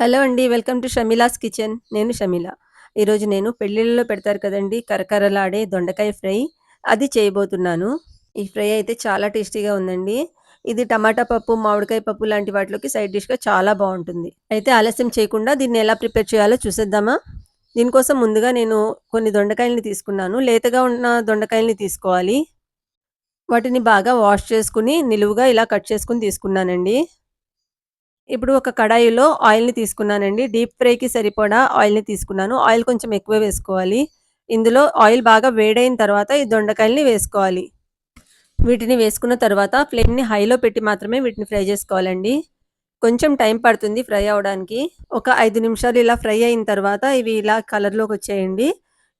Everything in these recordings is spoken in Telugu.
హలో అండి. Welcome to Shamila's kitchen. నేను షమిల ఈరోజు నేను పెళ్ళిళ్ళలో పెడతారు కదండి కరకరలాడే దొండకాయ ఫ్రై అది చేయబోతున్నాను. ఈ ఫ్రై అయితే చాలా టేస్టీగా ఉందండి. ఇది టమాటా పప్పు, మామిడికాయ పప్పు లాంటి వాటిలోకి సైడ్ డిష్‌గా చాలా బాగుంటుంది అయితే ఆలస్యం చేయకుండా దీన్ని ఎలా ప్రిపేర్ చేయాలో చూసేద్దామా? దీనికోసం ముందుగా నేను కొన్ని దొండకాయలని తీసుకున్నాను. లేతగా ఉన్న దొండకాయలని తీసుకోవాలి. వాటిని బాగా వాష్ చేసుకుని నిలువుగా ఇలా కట్ చేసుకుని తీసుకున్నానండి. ఇప్పుడు ఒక కడాయిలో ఆయిల్‌ని తీసుకున్నానండి. డీప్ ఫ్రైకి సరిపడా ఆయిల్‌ని తీసుకున్నాను. ఆయిల్ కొంచెం ఎక్కువ వేసుకోవాలి. ఇందులో ఆయిల్ బాగా వేడైన తర్వాత ఈ దొండకాయల్ని వేసుకోవాలి. వీటిని వేసుకున్న తర్వాత ఫ్లేమ్‌ని హైలో పెట్టి మాత్రమే వీటిని ఫ్రై చేసుకోవాలండి. కొంచెం టైం పడుతుంది ఫ్రై అవ్వడానికి. ఒక ఐదు నిమిషాలు ఇలా ఫ్రై అయిన తర్వాత ఇవి ఇలా కలర్‌లోకి వచ్చాయండి.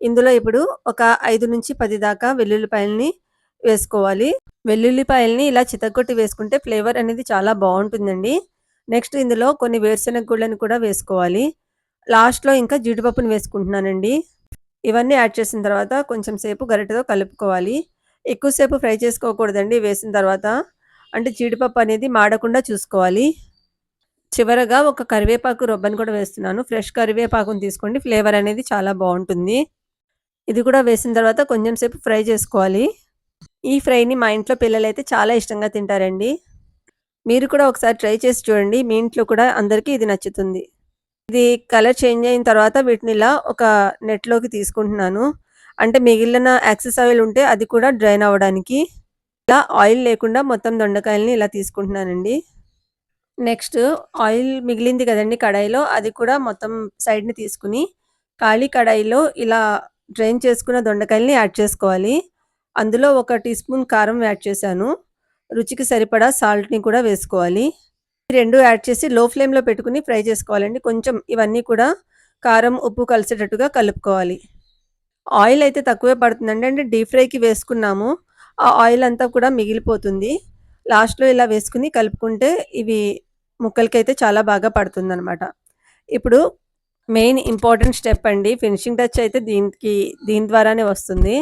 ఇందులో ఇప్పుడు ఒక 5-10 దాకా వెల్లుల్లిపాయలని వేసుకోవాలి. వెల్లుల్లిపాయలని ఇలా చితక్కొట్టి వేసుకుంటే ఫ్లేవర్ అనేది చాలా బాగుంటుందండి నెక్స్ట్ ఇందులో కొన్ని వేరుశెనగ గుళ్ళని కూడా వేసుకోవాలి. లాస్ట్‌లో ఇంకా జీడిపప్పుని వేసుకుంటున్నానండి. ఇవన్నీ యాడ్ చేసిన తర్వాత కొంచెం సేపు గరిటెతో కలుపుకోవాలి. ఎక్కువసేపు ఫ్రై చేసుకోకూడదండి వేసిన తర్వాత. అంటే జీడిపప్పు అనేది మాడకుండా చూసుకోవాలి. చివరగా ఒక కరివేపాకు రొబ్బని కూడా వేస్తున్నాను. ఫ్రెష్ కరివేపాకుని తీసుకోండి. ఫ్లేవర్ అనేది చాలా బాగుంటుంది ఇది కూడా వేసిన తర్వాత కొంచెం సేపు ఫ్రై చేసుకోవాలి. ఈ ఫ్రైని మా ఇంట్లో పిల్లలైతే చాలా ఇష్టంగా తింటారండి. మీరు కూడా ఒకసారి ట్రై చేసి చూడండి. మీ ఇంట్లో కూడా అందరికీ ఇది నచ్చుతుంది. ఇది కలర్ చేంజ్ అయిన తర్వాత వీటిని ఇలా ఒక నెట్‌లోకి తీసుకుంటున్నాను. అంటే మిగిలిన యాక్సెస్ ఆయిల్ ఉంటే అది కూడా డ్రైన్ అవ్వడానికి. ఇలా ఆయిల్ లేకుండా మొత్తం దొండకాయలని ఇలా తీసుకుంటున్నానండి. నెక్స్ట్ ఆయిల్ మిగిలింది కదండి కడాయిలో అది కూడా మొత్తం సైడ్‌ని తీసుకుని ఖాళీ కడాయిలో ఇలా డ్రైన్ చేసుకున్న దొండకాయలని యాడ్ చేసుకోవాలి. అందులో ఒక టీ స్పూన్ కారం యాడ్ చేశాను. రుచికి సరిపడా సాల్ట్‌ని కూడా వేసుకోవాలి. రెండు యాడ్ చేసి లో ఫ్లేమ్‌లో పెట్టుకుని ఫ్రై చేసుకోవాలండి. కొంచెం ఇవన్నీ కూడా కారం, ఉప్పు కలిసేటట్టుగా కలుపుకోవాలి. ఆయిల్ అయితే తక్కువే పడుతుందండి. అంటే డీప్ ఫ్రైకి వేసుకున్నాము. ఆ ఆయిల్ అంతా కూడా మిగిలిపోతుంది. లాస్ట్‌లో ఇలా వేసుకుని కలుపుకుంటే ఇవి ముక్కలకైతే చాలా బాగా పడుతుందనమాట. ఇప్పుడు మెయిన్ ఇంపార్టెంట్ స్టెప్ అండి. ఫినిషింగ్ టచ్ అయితే దీనికి దీని ద్వారానే వస్తుంది.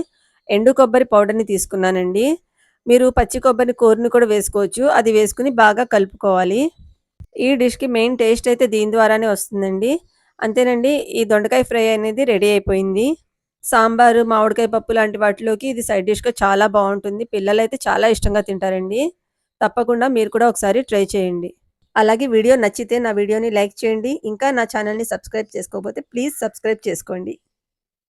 ఎండు కొబ్బరి పౌడర్‌ని తీసుకున్నానండి. మీరు పచ్చి కొబ్బరి కూరని కూడా వేసుకోవచ్చు. అది వేసుకుని బాగా కలుపుకోవాలి. ఈ డిష్‌కి మెయిన్ టేస్ట్ అయితే దీని ద్వారానే వస్తుందండి. అంతేనండి ఈ దొండకాయ ఫ్రై అనేది రెడీ అయిపోయింది. సాంబారు, మామిడికాయ పప్పు లాంటి వాటిలోకి ఇది సైడ్ డిష్‌గా చాలా బావుంటుంది. పిల్లలైతే చాలా ఇష్టంగా తింటారండి. తప్పకుండా మీరు కూడా ఒకసారి ట్రై చేయండి. అలాగే వీడియో నచ్చితే నా వీడియోని లైక్ చేయండి. ఇంకా నా ఛానల్‌ని సబ్స్క్రైబ్ చేసుకోకపోతే ప్లీజ్ సబ్స్క్రైబ్ చేసుకోండి.